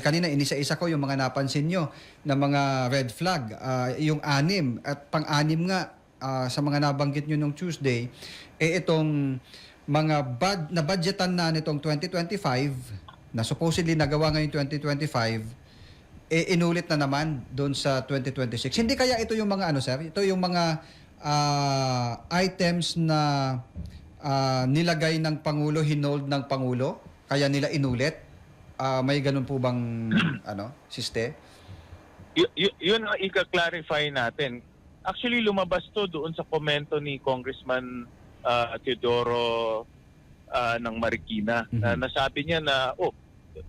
Dahil kanina inisa-isa ko yung mga napansin nyo na mga red flag, ah, yung anim at pang-anim nga ah, sa mga nabanggit nyo nung Tuesday, eh itong mga bad, na budgetan na nitong 2025 na supposedly nagawa ngayon 2025 eh inulit na naman doon sa 2026. Hindi kaya ito yung mga ano sir? Ito yung mga ah, items na ah, nilagay ng Pangulo, hinold ng Pangulo, kaya nila inulit? Ah, may ganun po bang ano, siste? Y- y- yun ang ika-clarify natin. Actually, lumabas to doon sa komento ni Congressman uh, Teodoro uh, ng Marikina na Mhm. nasabi niya na, oh,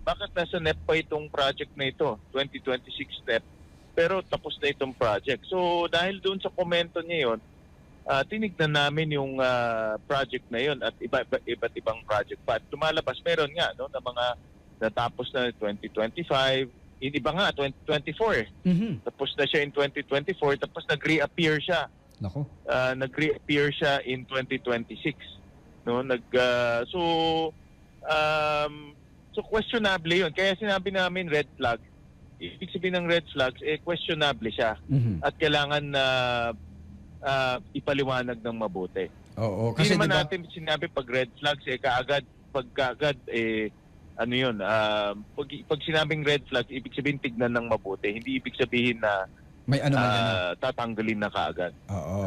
bakit nasa NEP pa itong project na ito, 2026 step, pero tapos na itong project. So, dahil doon sa komento niya yon, uh, tinignan namin yung uh, project na yon at iba, iba, iba't ibang project pa. At lumalabas, meron nga no, na mga natapos na 2025, yung iba nga 2024 eh. Mhm. Tapos na siya in 2024, tapos nag-reappear siya. Nako. Ah, nag-reappear siya in 2026. No, nag ah, so um so questionable 'yun. Kaya sinabi namin red flag. Ibig sabihin ng red flags eh questionable siya Mhm. at kailangan na ah, ipaliwanag ng mabuti. Oo, Kasi kasi naman di ba, natin sinabi pag red flags eh kaagad pag kaagad eh ano yun, ah, pag, pag sinabing red flag, ibig sabihin tignan ng mabuti. Hindi ibig sabihin na may ano man ah, tatanggalin na kaagad. Oo.